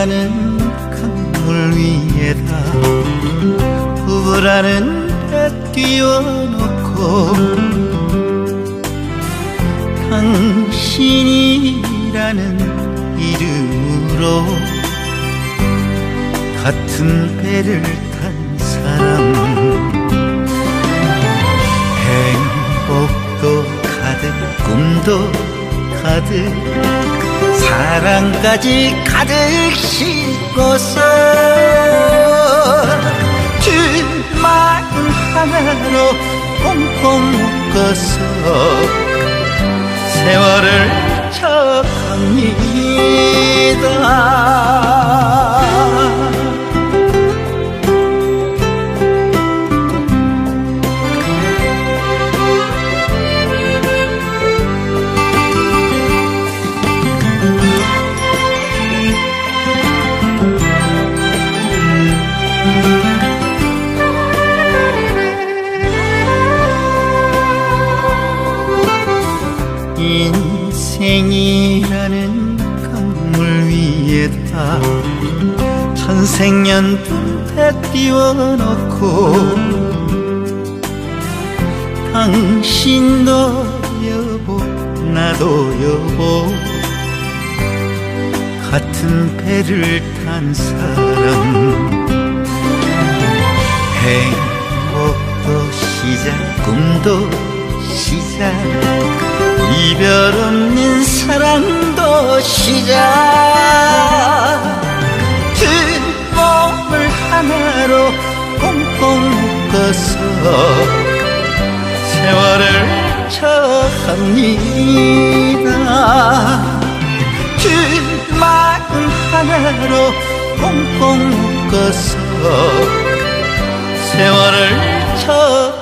천생연이라는 강물 위에다 부부라는 배 띄워놓고 당신이라는 이름으로 같은 배를 탄 사람 행복도 가득 꿈도 가득 사랑까지 가득 싣고서 둘만 하나로 꽁꽁 묶어서 세월을 인생이라는 강물 위에다 천생연분 배 띄워놓고 당신도 여보 나도 여보 같은 배를 탄 사람 행복도 시작 꿈도 시작 이별 없는 사랑도 시작. 두 몸을 하나로 꽁꽁 묶어서 세월을 쳐갑니다. 두 마음 하나로 꽁꽁 묶어서 세월을 쳐갑니다